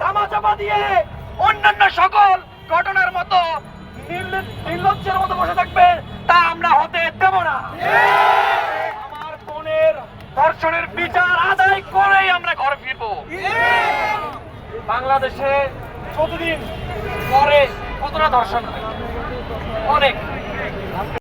ধামাচাপা দিয়ে অন্যান্য সকল ঘটনার মতো নির্ল- নির্লজ্জের মতো বসে থাকবে তা আমরা হতে দেব না। আমার বোনের ধর্ষণের বিচার আদায় করেই আমরা ঘরে ফিরবো। বাংলাদেশে প্রতিদিন পরে কতটা ধর্ষণ অনেক